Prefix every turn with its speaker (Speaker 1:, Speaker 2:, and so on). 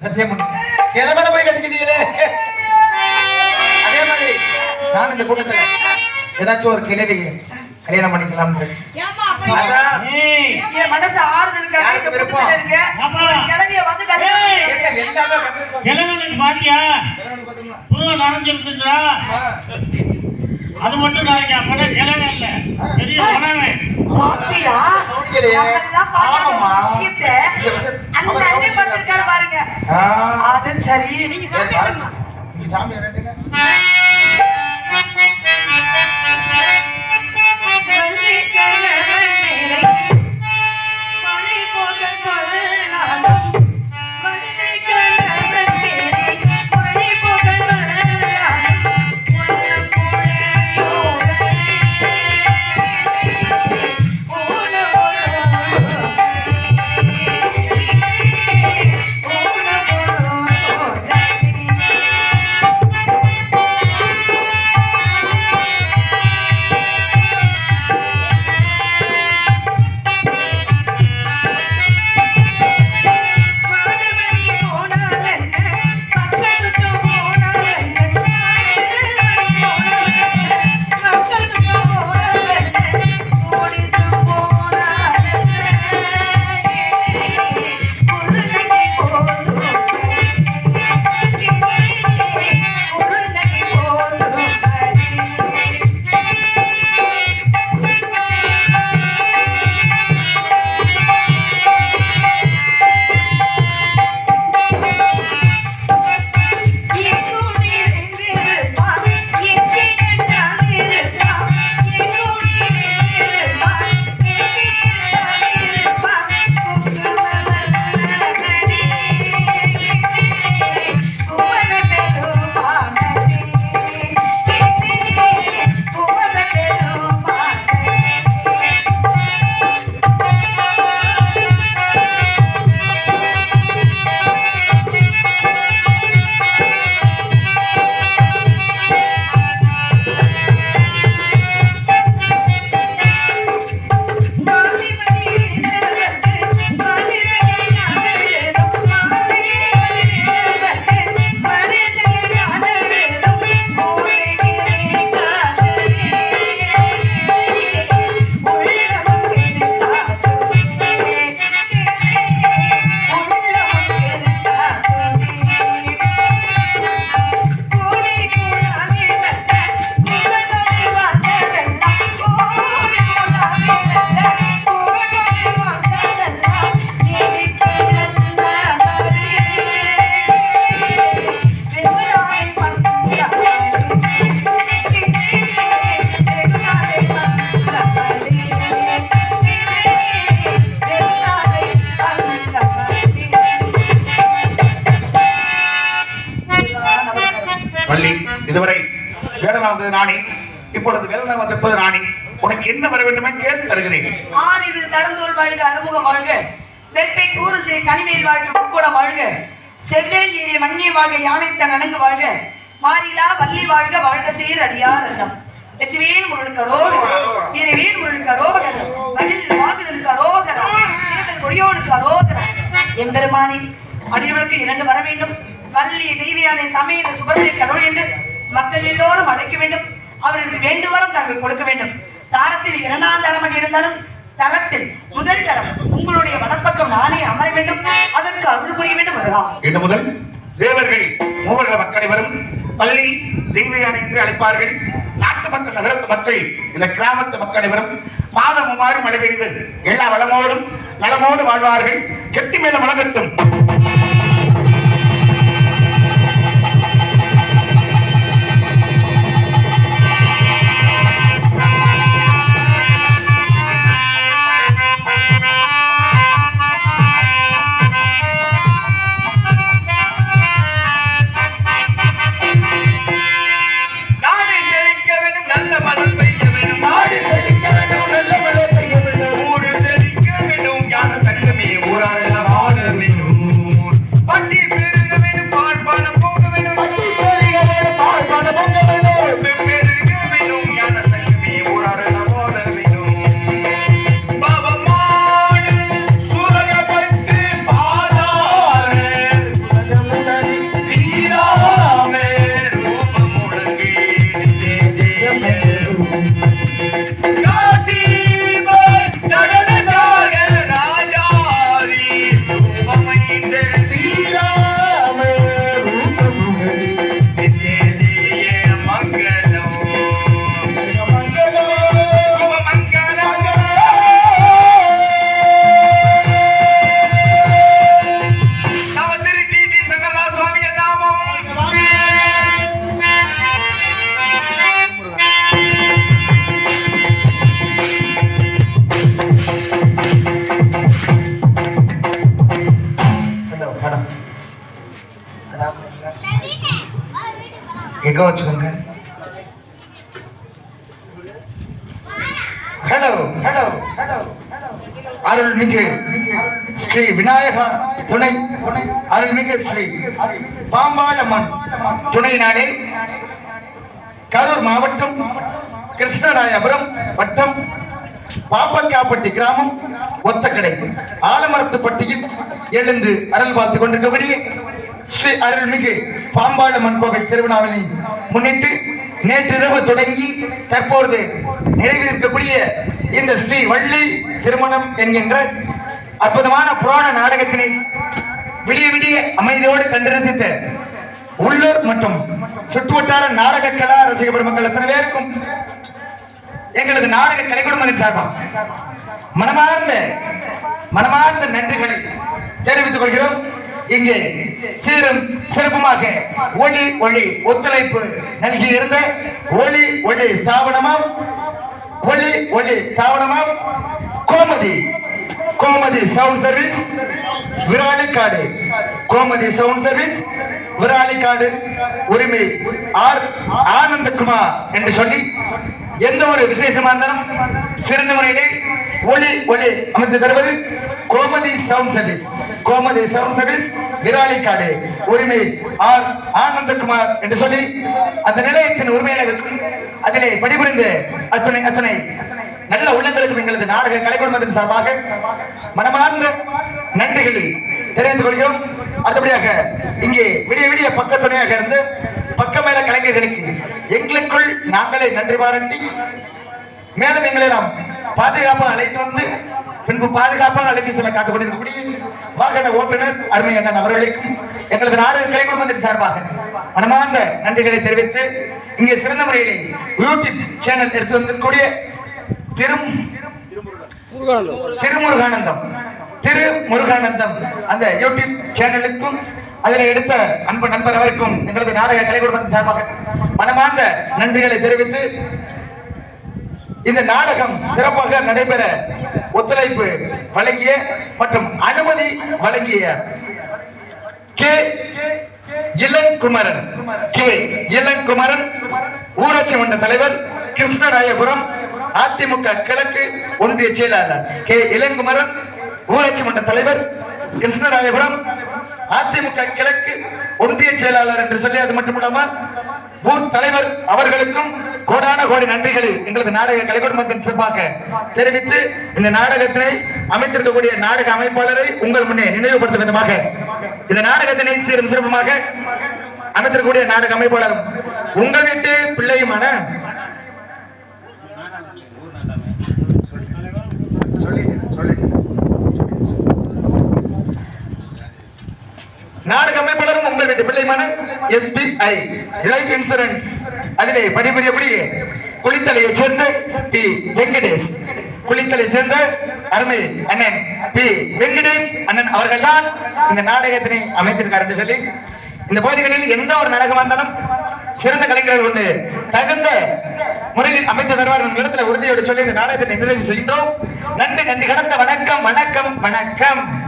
Speaker 1: சத்தியம். கிழமையில போய் கட்டிக்கிட்டீங்களே. அதே மாதிரி நான் இந்த கூட்டத்துல ஏதாச்சும் ஒரு கிழவி கல்யாணம் பண்ணிக்கலாம்
Speaker 2: மனசு இந்த
Speaker 1: விருப்பம்?
Speaker 3: பாத்தியா? புருவ நனைஞ்சிருந்துச்சா. அது மட்டும் நினைக்க அப்பதான் கிழவன் இல்ல. பெரிய உணவன்
Speaker 2: பாத்தியா?
Speaker 1: ஆமாம்மா.
Speaker 2: விஷயத்தை அந்த அண்ணன்? பார்த்திருக்காரு பாருங்க. அது சரி நீங்க சாமி.
Speaker 1: நீங்க சாமி வேண்டுங்க
Speaker 4: வள்ளி இதுவரை வேடனா வந்தது நாணி இப்பொழுது வேலனா வந்திருப்பது நாணி உனக்கு என்ன வர வேண்டுமே கேட்டு தருகிறேன்.
Speaker 2: ஆறிரு தடந்தோல் வாழ்க அறுமுகம் வாழ்க. வெப்பை கூறு செய்ய கனிமேல் வாழ்க குக்கூட வாழ்க. செவ்வேல் நீரிய மண்ணிய வாழ்க யானைத்த நனங்கு வாழ்க. மாறிலா வள்ளி வாழ்க வாழ்க சீர் அடியார் அல்லம் வெற்றிவேல் முழுக்கரோ ரோகர வீரவேல் முழுக்க ரோகர மகிழ் வாகனருக்கு அரோகர சேவல் கொடியோடு அரோகர எம்பெருமானி அடியவனுக்கு இரண்டு வர வேண்டும். வள்ளி தெய்வியானை சமய சுபத்தை கடவுள் என்று மக்கள் எல்லோரும் அழைக்க வேண்டும். அவர்களுக்கு வேண்டுவரம் தாங்கள் கொடுக்க வேண்டும். தாரத்தில் இரண்டாம் தரமாக இருந்தாலும் தளத்தில் முதல் தரம் உங்களுடைய வலப்பக்கம் நானே அமர வேண்டும். அதற்கு அருள் புரிய வேண்டும் வரலாம்
Speaker 4: இன்று முதல் தேவர்கள் மூவர்கள மக்கள் வரும் பள்ளி தெய்வயானை என்று அழைப்பார்கள். நாட்டு மக்கள் நகரத்து மக்கள் இந்த கிராமத்து மக்கள் மாதம் மாறி மழை பெய்து எல்லா வளமோடும் நலமோடு வாழ்வார்கள். கெட்டி மேல வழங்கட்டும்
Speaker 2: எங்க வச்சுக்கோங்க? ஹலோ ஹலோ ஹலோ அருள்மிகு ஸ்ரீ விநாயகா துணை அருள்மிகு ஸ்ரீ பாம்பாளம்மன் துணையினாலே கரூர் மாவட்டம் கிருஷ்ணராயபுரம் வட்டம் பாப்பக்காப்பட்டி கிராமம் ஒத்தக்கடை. ஆலமரத்துப்பட்டியில் எழுந்து அருள் பார்த்து கொண்டிருக்கபடி ஸ்ரீ அருள்மிகு பாம்பாளம்மன் கோவில் திருவிழாவினை முன்னிட்டு நேற்றிரவு தொடங்கி தற்போது நிறைவேற்கக்கூடிய இந்த ஸ்ரீ வள்ளி திருமணம் என்கின்ற அற்புதமான புராண நாடகத்தினை விடிய விடிய அமைதியோடு கண்டு ரசித்த உள்ளூர் மற்றும் சுற்றுவட்டார நாடக கலா ரசிக பெருமக்கள் எத்தனை பேருக்கும் எங்களது நாடக கலைக்குடும்பத்தின் சார்பாக மனமார்ந்த மனமார்ந்த நன்றிகளை தெரிவித்துக் கொள்கிறோம். இங்கே சீரும் சிறப்புமாக ஒளி ஒளி ஒத்துழைப்பு நல்கி இருந்த ஒளி ஒளி ஸ்தாபனமாம். ஒளி ஒளி ஸ்தாபனமாம். Gomathi Gomathi sound service Viralikkadu. Gomathi sound service Viralikkadu. உரிமை ஆர் ஆனந்தகுமார் என்று சொல்லி எந்த ஒரு விசேஷமா இருந்தாலும் சிறந்த முறையிலே ஒளி ஒளி அமைத்து தருவது Gomathi sound service. Gomathi sound service Viralikkadu உரிமை ஆர் ஆனந்தகுமார் என்று சொல்லி அந்த நிலையத்தின் உரிமையாக இருக்கும். அதிலே பணிபுரிந்து அத்துணை அத்துணை நல்ல உள்ளங்களுக்கும் எங்களது நாடக கலைக்குழுமத்தின் சார்பாக மனமார்ந்த நன்றிகளை தெரிவித்துக் கொள்கிறோம். அடுத்தபடியாக இங்கே விடிய விடிய பக்கத்துணையாக இருந்து பக்கமேல கலைஞர்களுக்கு எங்களுக்குள் நாங்களே நன்றி பாராட்டி மேலும் எங்களை நாம் பாதுகாப்பாக அழைத்து வந்து பின்பு பாதுகாப்பாக அழைத்து செல்ல காத்துக்கொண்டிருக்கக்கூடிய வாகன ஓட்டுநர் அருமை அண்ணன் அவர்களுக்கும் எங்களது நாடு கலை குடும்பத்தின் சார்பாக மனமார்ந்த நன்றிகளை தெரிவித்து இங்கே சிறந்த முறையில் யூடியூப் சேனல் எடுத்து வந்திருக்கக்கூடிய திரும் திருமுருகானந்தம் திரு முருகானந்தம் அந்த யூடியூப் சேனலுக்கும் அதில் எடுத்த அன்பு நண்பர் அவருக்கும் எங்களது நாடக கலை குடும்பத்தின் சார்பாக மனமார்ந்த நன்றிகளை தெரிவித்து இந்த நாடகம் சிறப்பாக நடைபெற ஒத்துழைப்பு வழங்கிய மற்றும் அனுமதி வழங்கிய கே இளங்குமரன். கே இளங்குமரன் ஊராட்சி மன்ற தலைவர் கிருஷ்ணராயபுரம் அதிமுக கிழக்கு ஒன்றிய செயலாளர். கே இளங்குமரன் ஊராட்சி மன்ற தலைவர் கிருஷ்ணராயபுரம் அதிமுக கிழக்கு ஒன்றிய செயலாளர் என்று சொல்லி அது மட்டுமில்லாம ஊர் தலைவர் அவர்களுக்கும் கோடான கோடி நன்றிகளை. எங்களது நாடக கலைக்குடும்பத்தின் சிறப்பாக தெரிவித்து இந்த நாடகத்தினை அமைத்திருக்கக்கூடிய நாடக அமைப்பாளரை உங்கள் முன்னே நினைவுபடுத்தும் விதமாக இந்த நாடகத்தினை சீரும் சிறப்புமாக அமைத்திருக்கக்கூடிய நாடக அமைப்பாளர் உங்கள் வீட்டு பிள்ளையுமான நாடக அமைப்பாளரும் உங்கள் வீட்டு பிள்ளைமான எஸ்பிஐ லைஃப் இன்சூரன்ஸ் அதிலே பணிபுரியபடி குளித்தலையை சேர்ந்த பி. வெங்கடேஷ். குளித்தலை சேர்ந்த அருமை அண்ணன் பி. வெங்கடேஷ் அண்ணன் அவர்கள்தான் இந்த நாடகத்தினை அமைத்திருக்கார் என்று சொல்லி இந்த பகுதிகளில் எந்த ஒரு நாடகம் வந்தாலும் சிறந்த கலைஞர்கள் கொண்டு தகுந்த முறையில் அமைத்து தருவார் என்ற இடத்துல உறுதியோடு சொல்லி இந்த நாடகத்தை நிறைவு செய்கின்றோம். நன்றி நன்றி. கடந்த வணக்கம் வணக்கம் வணக்கம்.